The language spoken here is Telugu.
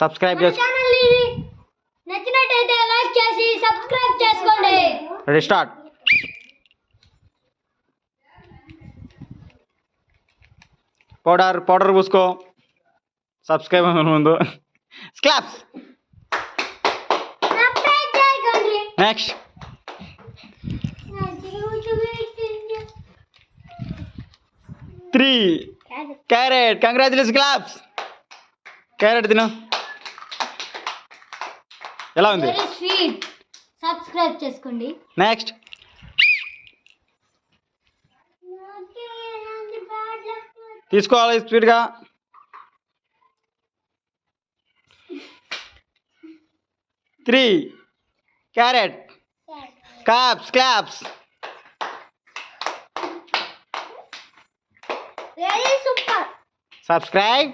సబ్స్క్రైబ్ మన చేసు ఛానల్ ఇది నచ్చినట్టయితే లైక్ చేసి సబ్స్క్రైబ్ చేసుకోండి. రెడీ స్టార్ట్ పౌడర్ పౌడర్ పూసుకో. సబ్స్క్రైబ్ ముందు. Claps next three carrot congratulation claps carrot తిను. ఎలా ఉంది? స్వీట్ సబ్స్క్రైబ్ చేసుకోండి. నెక్స్ట్ తీసుకోవాలి స్పీడ్గా. Three carrot claps claps very super subscribe